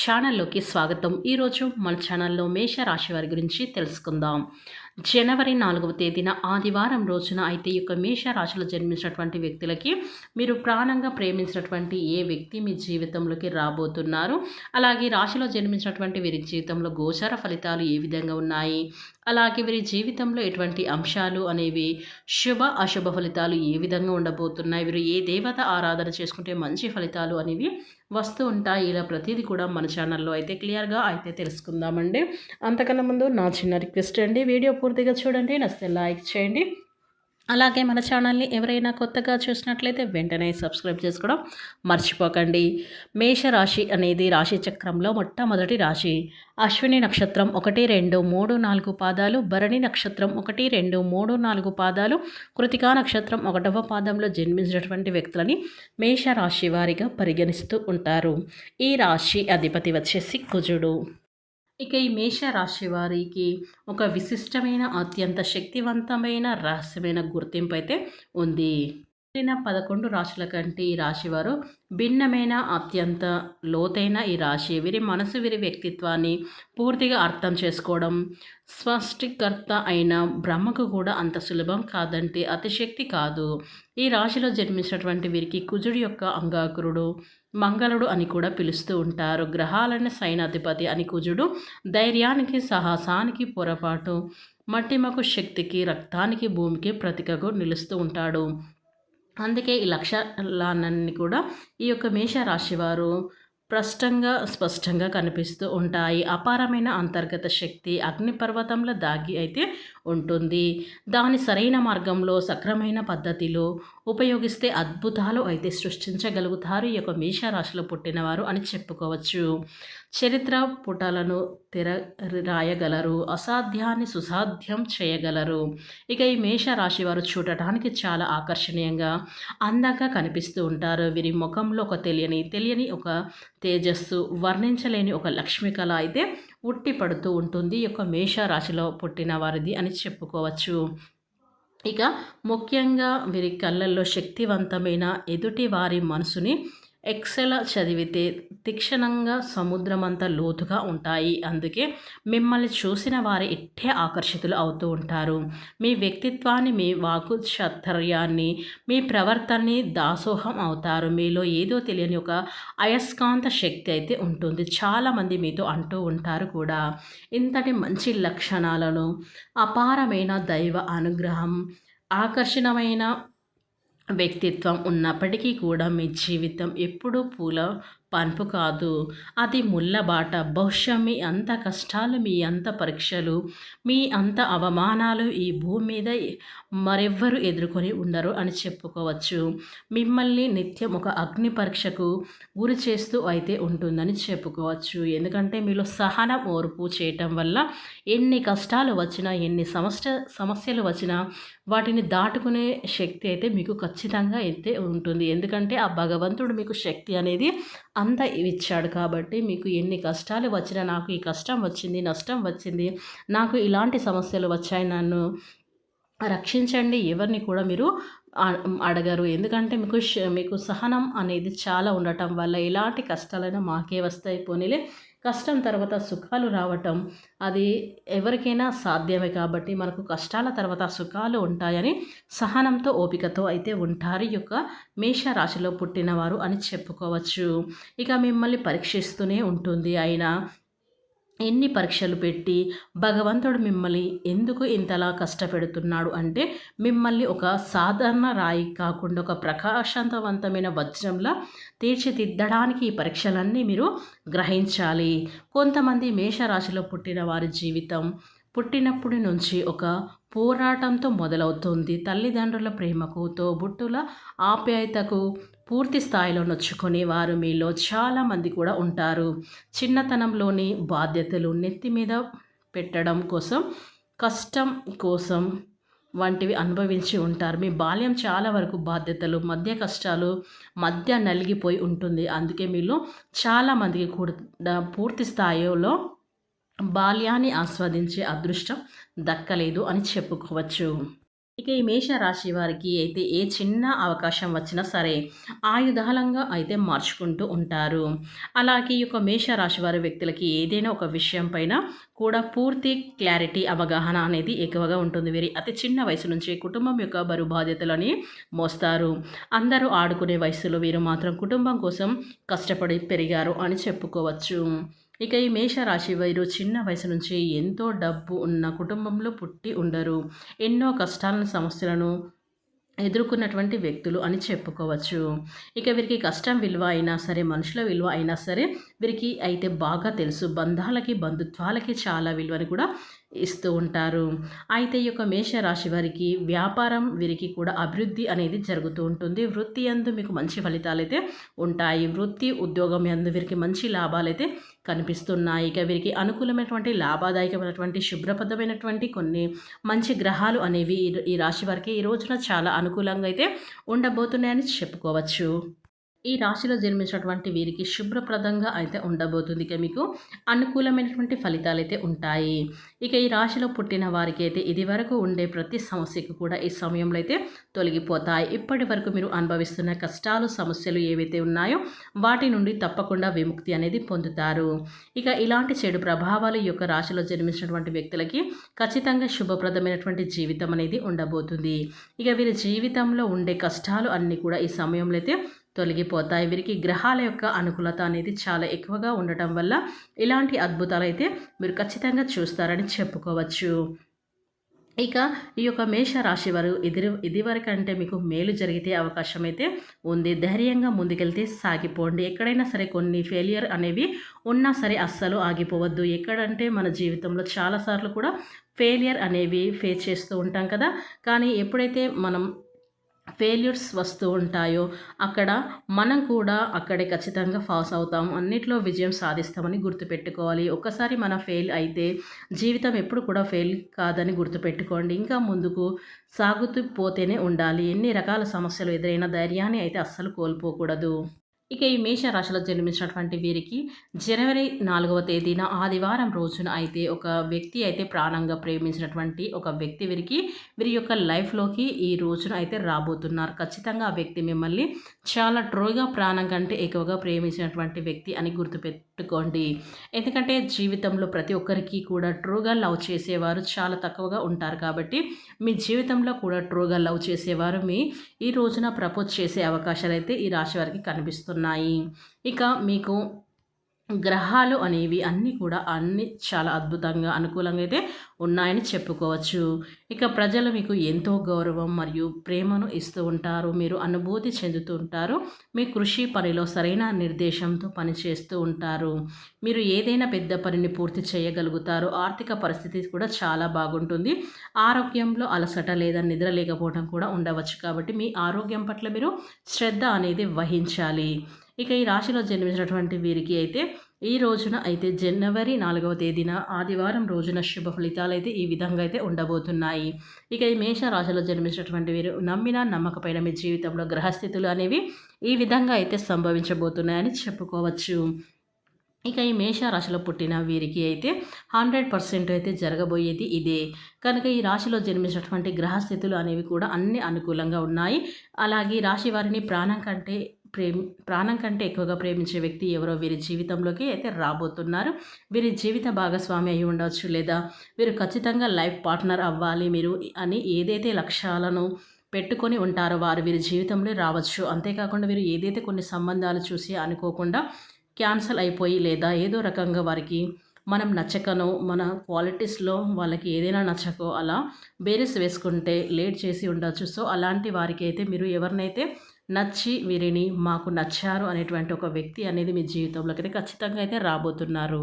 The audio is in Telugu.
ఛానల్లోకి స్వాగతం. ఈరోజు మన ఛానల్లో మేష రాశి వారి గురించి తెలుసుకుందాం. జనవరి నాలుగవ తేదీన ఆదివారం రోజున అయితే ఈ యొక్క మేష రాశిలో జన్మించినటువంటి వ్యక్తులకి మీరు ప్రాణంగా ప్రేమించినటువంటి ఏ వ్యక్తి మీ జీవితంలోకి రాబోతున్నారు? అలాగే రాశిలో జన్మించినటువంటి వీరి జీవితంలో గోచర ఫలితాలు ఏ విధంగా ఉన్నాయి? అలాగే వీరి జీవితంలో ఎటువంటి అంశాలు అనేవి శుభ అశుభ ఫలితాలు ఏ విధంగా ఉండబోతున్నాయి? వీరు ఏ దేవత ఆరాధన చేసుకుంటే మంచి ఫలితాలు అనేవి వస్తూ ఉంటాయి. ఇలా ప్రతిదీ కూడా మన ఛానల్లో అయితే క్లియర్గా అయితే తెలుసుకుందామండి. అంతకన్నా ముందు నా చిన్న రిక్వెస్ట్ అండి. వీడియో పూర్తిగా చూడండి. నచ్చితే లైక్ చేయండి. అలాగే మన ఛానల్ని ఎవరైనా కొత్తగా చూసినట్లయితే వెంటనే సబ్స్క్రైబ్ చేసుకోవడం మర్చిపోకండి. మేషరాశి అనేది రాశి చక్రంలో మొట్టమొదటి రాశి. అశ్విని నక్షత్రం ఒకటి రెండు మూడు నాలుగు పాదాలు భరణి నక్షత్రం ఒకటి రెండు మూడు నాలుగు పాదాలు కృతికా నక్షత్రం ఒకటవ పాదంలో జన్మించినటువంటి వ్యక్తులని మేషరాశి వారిగా పరిగణిస్తూ ఉంటారు. ఈ రాశి అధిపతి వచ్చేసి కుజుడు. ఇక ఈ మేష రాశి వారికి ఒక విశిష్టమైన అత్యంత శక్తివంతమైన రహస్యమైన గుర్తింపు అయితే ఉంది. పుట్టిన పదకొండు రాశుల కంటే ఈ రాశివారు భిన్నమైన అత్యంత లోతైన ఈ రాశి. వీరి మనసు వీరి వ్యక్తిత్వాన్ని పూర్తిగా అర్థం చేసుకోవడం స్పష్టికర్త అయిన బ్రహ్మకు కూడా అంత సులభం కాదంటే అతిశక్తి కాదు. ఈ రాశిలో జన్మించినటువంటి వీరికి కుజుడి యొక్క అంగాకురుడు మంగళుడు అని కూడా పిలుస్తూ ఉంటారు. గ్రహాలైన సైనాధిపతి అని కుజుడు ధైర్యానికి సాహసానికి పొరపాటు. మట్టిమకు శక్తికి రక్తానికి భూమికి ప్రతికకు నిలుస్తూ ఉంటాడు. అందుకే ఈ లక్షణాలన్నీ కూడా ఈ యొక్క మేషరాశివారు స్పష్టంగా స్పష్టంగా కనిపిస్తూ ఉంటాయి. అపారమైన అంతర్గత శక్తి అగ్నిపర్వతంలో దాగి అయితే ఉంటుంది. దాని సరైన మార్గంలో సక్రమైన పద్ధతిలో ఉపయోగిస్తే అద్భుతాలు అయితే సృష్టించగలుగుతారు. ఈ యొక్క మేషరాశిలో పుట్టినవారు అని చెప్పుకోవచ్చు. చరిత్ర పుటలను తెర రాయగలరు అసాధ్యాన్ని సుసాధ్యం చేయగలరు. ఇక ఈ మేషరాశి వారు చూడటానికి చాలా ఆకర్షణీయంగా అందంగా కనిపిస్తూ ఉంటారు. వీరి ముఖంలో ఒక తెలియని తెలియని ఒక తేజస్సు వర్ణించలేని ఒక లక్ష్మి కళ అయితే ఉట్టి పడుతూ ఉంటుంది. ఈ యొక్క మేషరాశిలో పుట్టిన వారిది అని చెప్పుకోవచ్చు. ఇక ముఖ్యంగా వీరి కళ్ళల్లో శక్తివంతమైన ఎదుటి వారి మనసుని ఎక్సెల చదివితే తీక్షణంగా సముద్రమంత లోతుగా ఉంటాయి. అందుకే మిమ్మల్ని చూసిన వారి ఇట్టే ఆకర్షితులు అవుతూ ఉంటారు. మీ వ్యక్తిత్వాన్ని మీ వాకు చాతుర్యాన్ని మీ ప్రవర్తనని దాసోహం అవుతారు. మీలో ఏదో తెలియని ఒక అయస్కాంత శక్తి అయితే ఉంటుంది. చాలామంది మీతో అంటూ ఉంటారు కూడా. ఇంతటి మంచి లక్షణాలను అపారమైన దైవ అనుగ్రహం ఆకర్షణమైన వ్యక్తిత్వం ఉన్నప్పటికీ కూడా మీ జీవితం ఎప్పుడూ పూల పన్పు కాదు. అది ముళ్ళబాట బహుశా మీ అంత కష్టాలు మీ అంత పరీక్షలు మీ అంత అవమానాలు ఈ భూమి మీద మరెవ్వరు ఎదుర్కొని ఉండరు అని చెప్పుకోవచ్చు. మిమ్మల్ని నిత్యం ఒక అగ్ని పరీక్షకు గురి చేస్తూ అయితే ఉంటుందని చెప్పుకోవచ్చు. ఎందుకంటే మీలో సహనం ఓర్పు చేయటం వల్ల ఎన్ని కష్టాలు వచ్చినా ఎన్ని సమస్య సమస్యలు వచ్చినా వాటిని దాటుకునే శక్తి అయితే మీకు ఖచ్చితంగా అయితే ఉంటుంది. ఎందుకంటే ఆ భగవంతుడు మీకు శక్తి అనేది అంతా ఇచ్చాడు కాబట్టి మీకు ఎన్ని కష్టాలు వచ్చినా నాకు ఈ కష్టం వచ్చింది నష్టం వచ్చింది నాకు ఇలాంటి సమస్యలు వచ్చాయి నన్ను రక్షించండి ఎవరిని కూడా మీరు అడగరు. ఎందుకంటే మీకు మీకు సహనం అనేది చాలా ఉండటం వల్ల ఎలాంటి కష్టాలైనా మాకే వస్తాయి పోనీలే. కష్టం తర్వాత సుఖాలు రావటం అది ఎవరికైనా సాధ్యమే కాబట్టి మనకు కష్టాల తర్వాత సుఖాలు ఉంటాయని సహనంతో ఓపికతో అయితే ఉంటారు. ఈ యొక్క మేషరాశిలో పుట్టినవారు అని చెప్పుకోవచ్చు. ఇక మిమ్మల్ని పరీక్షిస్తూనే ఉంటుంది. అయినా ఎన్ని పరీక్షలు పెట్టి భగవంతుడు మిమ్మల్ని ఎందుకు ఇంతలా కష్టపెడుతున్నాడు అంటే మిమ్మల్ని ఒక సాధారణ రాయి కాకుండా ఒక ప్రకాశవంతమైన వజ్రంలా తీర్చిదిద్దడానికి ఈ పరీక్షలన్నీ మీరు గ్రహించాలి. కొంతమంది మేషరాశిలో పుట్టిన వారి జీవితం పుట్టినప్పటి నుంచి ఒక పోరాటంతో మొదలవుతుంది. తల్లిదండ్రుల ప్రేమకు తోబుట్టుల ఆప్యాయతకు పూర్తి స్థాయిలో నొచ్చుకొని వారు మీలో చాలామంది కూడా ఉంటారు. చిన్నతనంలోని బాధ్యతలు నెత్తి మీద పెట్టడం కోసం కష్టం కోసం వంటివి అనుభవించి ఉంటారు. మీ బాల్యం చాలా వరకు బాధ్యతలు మధ్య కష్టాలు మధ్య నలిగిపోయి ఉంటుంది. అందుకే మీలో చాలామందికి కూడా పూర్తి స్థాయిలో బాల్యాన్ని ఆస్వాదించే అదృష్టం దక్కలేదు అని చెప్పుకోవచ్చు. ఇక ఈ మేష రాశి వారికి అయితే ఏ చిన్న అవకాశం వచ్చినా సరే ఆయుధాలంగా అయితే మార్చుకుంటూ ఉంటారు. అలాగే ఈ యొక్క మేషరాశి వారి వ్యక్తులకి ఏదైనా ఒక విషయం పైన కూడా పూర్తి క్లారిటీ అవగాహన అనేది ఎక్కువగా ఉంటుంది. వీరి అతి చిన్న వయసు నుంచి కుటుంబం యొక్క బరువు బాధ్యతలని మోస్తారు. అందరూ ఆడుకునే వయసులో వీరు మాత్రం కుటుంబం కోసం కష్టపడి పెరిగారు అని చెప్పుకోవచ్చు. ఇక ఈ మేషరాశి వైరు చిన్న వయసు నుంచి ఎంతో డబ్బు ఉన్న కుటుంబంలో పుట్టి ఉండరు. ఎన్నో కష్టాలను సమస్యలను ఎదుర్కొన్నటువంటి వ్యక్తులు అని చెప్పుకోవచ్చు. ఇక వీరికి కష్టం విలువ అయినా సరే మనుషుల విలువ అయినా సరే వీరికి అయితే బాగా తెలుసు. బంధాలకి బంధుత్వాలకి చాలా విలువని కూడా ఇస్తూ ఉంటారు. అయితే ఈ యొక్క మేషరాశి వారికి వ్యాపారం వీరికి కూడా అభివృద్ధి అనేది జరుగుతూ ఉంటుంది. వృత్తి అందు మీకు మంచి ఫలితాలు అయితే ఉంటాయి. వృత్తి ఉద్యోగం అందు వీరికి మంచి లాభాలు అయితే కనిపిస్తున్నాయి. ఇక వీరికి అనుకూలమైనటువంటి లాభదాయకమైనటువంటి శుభ్రపదమైనటువంటి కొన్ని మంచి గ్రహాలు అనేవి ఈ రాశి వారికి ఈ రోజున చాలా అనుకూలంగా అయితే ఉండబోతున్నాయని చెప్పుకోవచ్చు. ఈ రాశిలో జన్మించినటువంటి వీరికి శుభ్రప్రదంగా అయితే ఉండబోతుంది ఇక మీకు. అనుకూలమైనటువంటి ఫలితాలు అయితే ఉంటాయి. ఇక ఈ రాశిలో పుట్టిన వారికి అయితే ఇది వరకు ఉండే ప్రతి సమస్యకు కూడా ఈ సమయంలో అయితే తొలగిపోతాయి. ఇప్పటి వరకు మీరు అనుభవిస్తున్న కష్టాలు సమస్యలు ఏవైతే ఉన్నాయో వాటి నుండి తప్పకుండా విముక్తి అనేది పొందుతారు. ఇక ఇలాంటి చెడు ప్రభావాలు ఈ యొక్క రాశిలో జన్మించినటువంటి వ్యక్తులకి ఖచ్చితంగా శుభప్రదమైనటువంటి జీవితం అనేది ఉండబోతుంది. ఇక వీరి జీవితంలో ఉండే కష్టాలు అన్నీ కూడా ఈ సమయంలో అయితే తొలగిపోతాయి వీరికి గ్రహాల యొక్క అనుకూలత అనేది చాలా ఎక్కువగా ఉండటం వల్ల ఇలాంటి అద్భుతాలు అయితే మీరు ఖచ్చితంగా చూస్తారని చెప్పుకోవచ్చు. ఇక ఈ యొక్క మేష రాశి వారు ఇది ఇదివరకంటే మీకు మేలు జరిగితే అవకాశం అయితే ఉంది. ధైర్యంగా ముందుకెళ్తే సాగిపోండి. ఎక్కడైనా సరే కొన్ని ఫెయిలియర్ అనేవి ఉన్నా సరే అస్సలు ఆగిపోవద్దు. ఎక్కడంటే మన జీవితంలో చాలాసార్లు కూడా ఫెయిలియర్ అనేవి ఫేస్ చేస్తూ ఉంటాం కదా. కానీ ఎప్పుడైతే మనం ఫెయిల్యూర్స్ వస్తూ ఉంటాయో అక్కడ మనం కూడా అక్కడే ఖచ్చితంగా పాస్ అవుతాం. అన్నిట్లో విజయం సాధిస్తామని గుర్తుపెట్టుకోవాలి. ఒక్కసారి మన ఫెయిల్ అయితే జీవితం ఎప్పుడు కూడా ఫెయిల్ కాదని గుర్తుపెట్టుకోండి. ఇంకా ముందుకు సాగుతూ పోతేనే ఉండాలి. ఎన్ని రకాల సమస్యలు ఎదురైన ధైర్యాన్ని అయితే అస్సలు కోల్పోకూడదు. ఇక ఈ మేషరాశిలో జన్మించినటువంటి వీరికి జనవరి నాలుగవ తేదీన ఆదివారం రోజున అయితే ఒక వ్యక్తి అయితే ప్రాణంగా ప్రేమించినటువంటి ఒక వ్యక్తి వీరికి వీరి యొక్క లైఫ్లోకి ఈ రోజున అయితే రాబోతున్నారు. ఖచ్చితంగా ఆ వ్యక్తి మిమ్మల్ని చాలా ట్రోగా ప్రాణం కంటే ఎక్కువగా ప్రేమించినటువంటి వ్యక్తి అని పెట్టుకోండి ఎందుకంటే జీవితంలో ప్రతి ఒక్కరికి కూడా ట్రూగా లవ్ చేసేవారు చాలా తక్కువగా ఉంటారు కాబట్టి మీ జీవితంలో కూడా ట్రూగా లవ్ చేసేవారు మీ ఈ రోజున ప్రపోజ్ చేసే అవకాశాలు అయితే ఈ రాశి వారికి కనిపిస్తున్నాయి. ఇక మీకు గ్రహాలు అనేవి అన్నీ కూడా అన్ని చాలా అద్భుతంగా అనుకూలంగా అయితే ఉన్నాయని చెప్పుకోవచ్చు. ఇక ప్రజలు మీకు ఎంతో గౌరవం మరియు ప్రేమను ఇస్తూ ఉంటారు మీరు అనుభూతి చెందుతూ ఉంటారు మీ కృషి పనిలో సరైన నిర్దేశంతో పనిచేస్తూ ఉంటారు. మీరు ఏదైనా పెద్ద పనిని పూర్తి చేయగలుగుతారు ఆర్థిక పరిస్థితి కూడా చాలా బాగుంటుంది ఆరోగ్యంలో అలసట లేదా నిద్ర లేకపోవడం కూడా ఉండవచ్చు కాబట్టి మీ ఆరోగ్యం పట్ల మీరు శ్రద్ధ అనేది వహించాలి. ఇక ఈ రాశిలో జన్మించినటువంటి వీరికి అయితే ఈ రోజున అయితే జనవరి నాలుగవ తేదీన ఆదివారం రోజున శుభ ఫలితాలు అయితే ఈ విధంగా అయితే ఉండబోతున్నాయి. ఇక ఈ మేష రాశిలో జన్మించినటువంటి వీరు నమ్మిన నమ్మకమైన మీ జీవితంలో గ్రహస్థితులు అనేవి ఈ విధంగా అయితే సంభవించబోతున్నాయని చెప్పుకోవచ్చు. ఇక ఈ మేష రాశిలో పుట్టిన వీరికి అయితే హండ్రెడ్ పర్సెంట్ అయితే జరగబోయేది ఇదే. కనుక ఈ రాశిలో జన్మించినటువంటి గ్రహస్థితులు అనేవి కూడా అన్ని అనుకూలంగా ఉన్నాయి. అలాగే రాశి వారిని ప్రాణం కంటే ప్రేమ ప్రాణం కంటే ఎక్కువగా ప్రేమించే వ్యక్తి ఎవరో వీరి జీవితంలోకి అయితే రాబోతున్నారు. వీరి జీవిత భాగస్వామి అయి ఉండవచ్చు లేదా వీరు ఖచ్చితంగా లైఫ్ పార్ట్నర్ అవ్వాలి మీరు అని ఏదైతే లక్ష్యాలను పెట్టుకొని ఉంటారో వారు వీరి జీవితంలో రావచ్చు. అంతేకాకుండా వీరు ఏదైతే కొన్ని సంబంధాలు చూసి అనుకోకుండా క్యాన్సల్ అయిపోయి లేదా ఏదో రకంగా వారికి మనం నచ్చకనో మన క్వాలిటీస్లో వాళ్ళకి ఏదైనా నచ్చకో అలా బేరీస్ వేసుకుంటే లేట్ చేసి ఉండొచ్చు. సో అలాంటి వారికి అయితే మీరు ఎవరినైతే నచ్చి వీరిని మాకు నచ్చారు అనేటువంటి ఒక వ్యక్తి అనేది మీ జీవితంలోకి అయితే ఖచ్చితంగా అయితే రాబోతున్నారు.